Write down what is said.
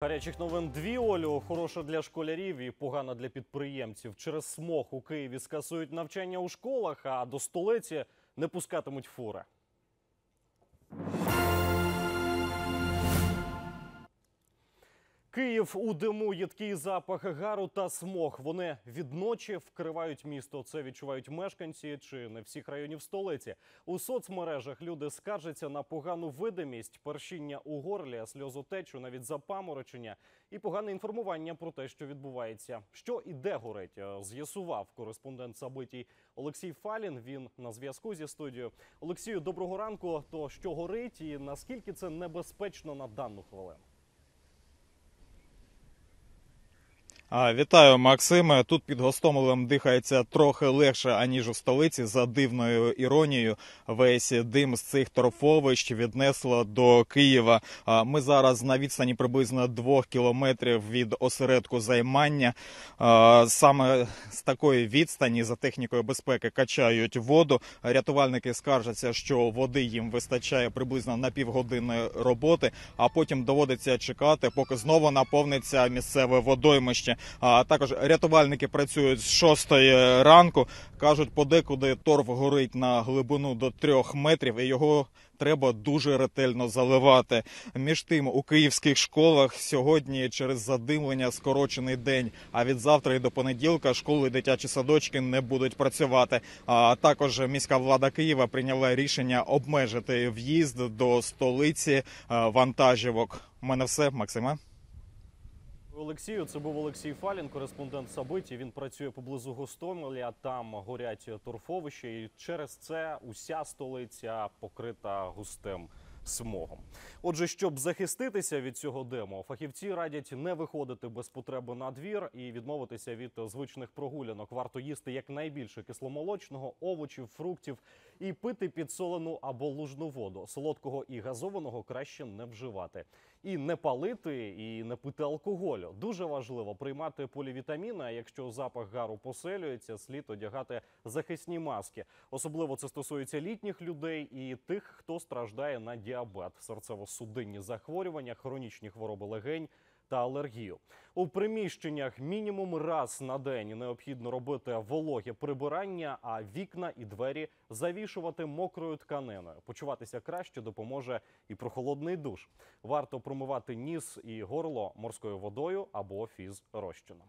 Гарячих новин дві Олю. Хороша для школярів і погана для підприємців. Через смог у Києві скасують навчання у школах, а до столиці не пускатимуть фури. Київ у диму, їдкий запах гару та смог. Вони відночі вкривають місто. Це відчувають мешканці чи не всіх районів столиці. У соцмережах люди скаржаться на погану видимість, першіння у горлі, сльозотечу, навіть запаморочення і погане інформування про те, що відбувається. Що і де горить, е, з'ясував кореспондент Сабитій Олексій Фалін. Він на зв'язку зі студією. Олексію, доброго ранку. То що горить, і наскільки це небезпечно на дану хвилину? А, Вітаю, Максиме. Тут під Гостомелем дихається трохи легше, аніж у столиці. За дивною іронією, весь дим з цих торфовищ віднесло до Києва. Ми зараз на відстані приблизно двох кілометрів від осередку займання. Саме з такої відстані за технікою безпеки качають воду. Рятувальники скаржаться, що води їм вистачає приблизно на півгодини роботи, а потім доводиться чекати, поки знову наповниться місцеве водоймище. А також рятувальники працюють з 6 ранку. кажуть, подекуди торф горить на глибину до трьох метрів, і його треба дуже ретельно заливати. Між тим, у київських школах сьогодні через задимлення скорочений день. А від завтра і до понеділка школи дитячі садочки не будуть працювати. А також міська влада Києва прийняла рішення обмежити в'їзд до столиці е, вантажівок. У мене все, Максима. Олексію, це був Олексій Фалін, кореспондент Сабиті. Він працює поблизу Гостомеля. Там горять торфовища, і через це уся столиця покрита густим смогом. Отже, щоб захиститися від цього диму, фахівці радять не виходити без потреби на двір і відмовитися від звичних прогулянок. Варто їсти якнайбільше кисломолочного, овочів, фруктів і пити підсолену або лужну воду. Солодкого і газованого краще не вживати. І не палити, і не пити алкоголю. Дуже важливо приймати полівітаміни. А якщо запах гару поселюється, слід одягати захисні маски. Особливо це стосується літніх людей і тих, хто страждає на діабет, серцево-судинні захворювання, хронічні хвороби легень. Та алергію у приміщеннях мінімум раз на день необхідно робити вологе прибирання, а вікна і двері завішувати мокрою тканиною. Почуватися краще допоможе і прохолодний душ. Варто промивати ніс і горло морською водою або фіз розчином.